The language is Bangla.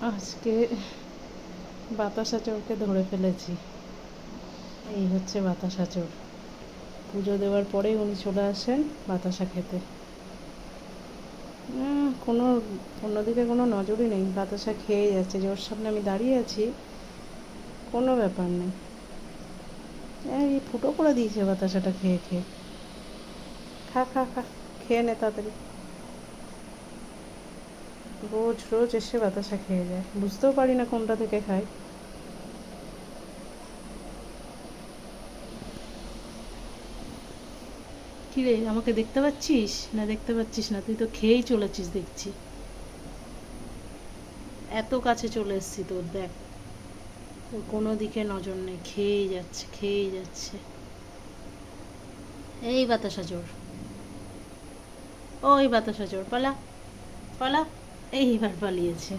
আজকে বাতাসা চোরকে ধরে ফেলেছি। এই হচ্ছে বাতাসা চোর। পুজো দেওয়ার পরেই উনি চলে আসেন বাতাসা খেতে। কোনো অন্যদিকে কোনো নজরই নেই। বাতাসা খেয়ে যাচ্ছে, যে ওর সামনে আমি দাঁড়িয়ে আছি, কোনো ব্যাপার নেই। এই ফুটো করে দিয়েছে বাতাসাটা খেয়ে খেয়ে। খা খা খা, খেয়ে নে তাড়াতাড়ি। রোজ রোজ এসে বাতাসা খেয়ে যায়। বুঝতেও পারি না কোনটা থেকে খায়। কি রে, আমাকে দেখতে পাচ্ছিস? না দেখতে পাচ্ছিস না, তুই তো খেয়েই চলেছিস দেখছি। এত কাছে চলে এসেছি তোর, দেখ। তোর কোনো দিকে নজর নেই, খেয়েই যাচ্ছে খেয়েই যাচ্ছে। এই বাতাসা জোর ওই বাতাসা জোর পালা পালা। এইবার পালিয়েছে।